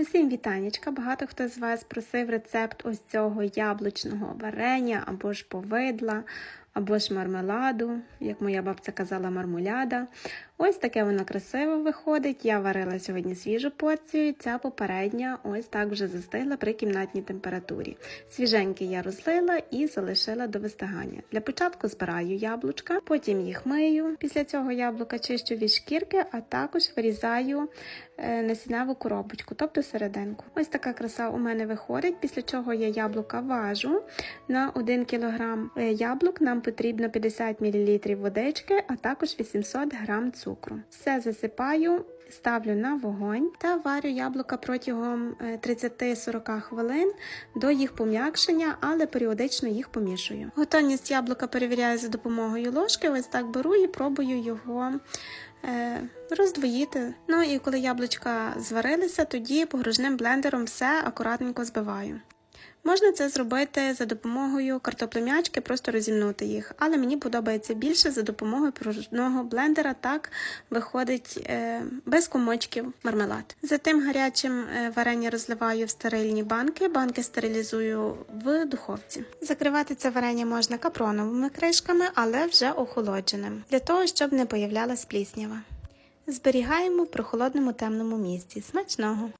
Усім вітанечка! Багато хто з вас просив рецепт ось цього яблучного варення або ж повидла, або ж мармеладу, як моя бабця казала, мармуляда. Ось таке воно красиво виходить. Я варила сьогодні свіжу порцію. Ця попередня ось так вже застигла при кімнатній температурі. Свіженькі я розлила і залишила до вистигання. Для початку збираю яблучка, потім їх мию. Після цього яблука чищу від шкірки, а також вирізаю е, насінневу коробочку, тобто серединку. Ось така краса у мене виходить, після чого я яблука важу. На 1 кг яблук нам потрібно 50 мл водички, а також 800 г цукру. Все засипаю. Ставлю на вогонь та варю яблука протягом е, 30-40 хвилин до їх пом'якшення, але періодично їх помішую. Готовність яблука перевіряю за допомогою ложки. Ось так беру і пробую його е, роздвоїти. Ну і коли яблучка зварилися, тоді погружним блендером все акуратненько збиваю. Можна це зробити за допомогою картоплем'ячки, просто розімнути їх, але мені подобається більше за допомогою погружного блендера. Так виходить е, без комочків мармелад. Затим гарячим е, варення розливаю в стерильні банки. Банки стерилізую в духовці. Закривати це варення можна капроновими кришками, але вже охолодженим, для того, щоб не появлялась пліснява. Зберігаємо в прохолодному темному місці. Смачного!